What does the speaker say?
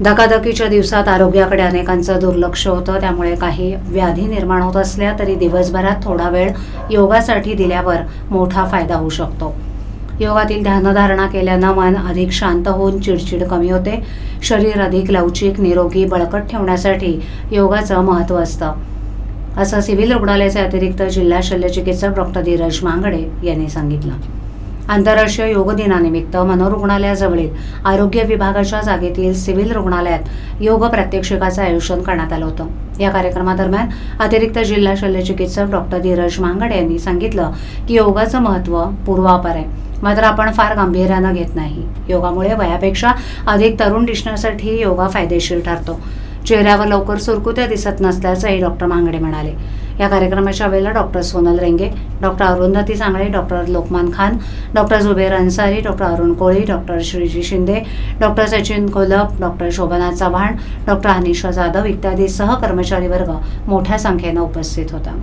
धकाधकीच्या दिवसात आरोग्याकडे अनेकांचं दुर्लक्ष होतं. त्यामुळे काही व्याधी निर्माण होत असल्या तरी दिवसभरात थोडा वेळ योगासाठी दिल्यावर मोठा फायदा होऊ शकतो. योगातील ध्यानधारणा केल्यानं मन अधिक शांत होऊन चिडचिड कमी होते. शरीर अधिक लवचिक निरोगी बळकट ठेवण्यासाठी योगाचं महत्त्व असतं. असं सिव्हिल रुग्णालयाचे अतिरिक्त जिल्हा शल्यचिकित्सक डॉक्टर धीरज मांगडे यांनी सांगितलं. आंतरराष्ट्रीय योग दिनानिमित्त मनोरुग्णालयाजवळील आरोग्य विभागाच्या जागेतील सिव्हिल रुग्णालयात योग प्रात्यक्षिकाचं आयोजन करण्यात आलं होतं. या कार्यक्रमादरम्यान अतिरिक्त जिल्हा शल्यचिकित्सक डॉक्टर धीरज मांगडे यांनी सांगितलं की योगाचं महत्त्व पूर्वापार आहे. मात्र आपण फार गांभीर्यानं घेत नाही. योगामुळे वयापेक्षा अधिक तरुण दिसण्यासाठी योगा फायदेशीर ठरतो. चेहऱ्यावर लवकर सुरकुत्या दिसत नसल्याचंही डॉक्टर मांगडे म्हणाले. या कार्यक्रमाच्या वेळेला doctor Sonal Renge doctor Arundhati Sangle doctor Lokman Khan doctor Zuber Ansari doctor Arun Koli doctor Shreeji Shinde doctor Sachin Kolap doctor Shobhana Chavan doctor Anisha Jadhav इत्यादी सहकर्मचारी वर्ग मोठ्या संख्येनं उपस्थित होता.